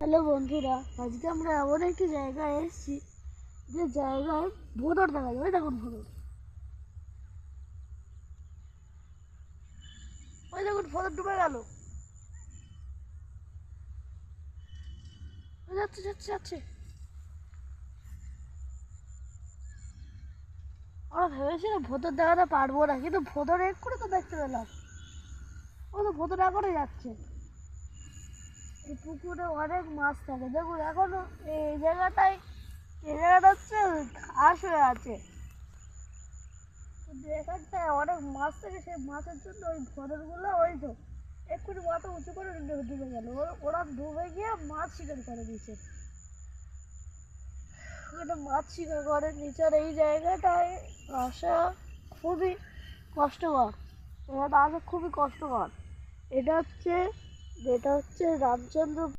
Hello বন্ধুরা, আজকে আমরা এমন একটি জায়গায় এসেছি যে জায়গায় ভোদর দেখা যাবে। দেখুন ভোদর ওই দেখুন ভোদর ডুবে গেল। যাচ্ছে যাচ্ছে যাচ্ছে। আমরা ভেবেছিলাম ভোদর দেখাতে পারব না, কিন্তু ভোদর এক করে তো দেখতে পেলাম। ও তো ভোদর করে যাচ্ছে। এই পুকুরে অনেক মাছ থাকে। দেখুন, এখনও এই জায়গাটায়, এই জায়গাটা হচ্ছে ঘাস হয়ে আছে। এখানটায় অনেক মাছ থাকে, সেই মাছের জন্য ওই ভোদরগুলো ওই তো এক্ষুনি মাথা উঁচু করে ডুবে গেল। ওরা- ডুবে গিয়ে মাছ শিকার করে দিয়েছে। ওখানে মাছ শিকার করে নিচে আর এই জায়গাটায় আসা খুবই কষ্টকর। এখানে আসা খুবই কষ্টকর। এটা হচ্ছে এটা হচ্ছে রামচন্দ্র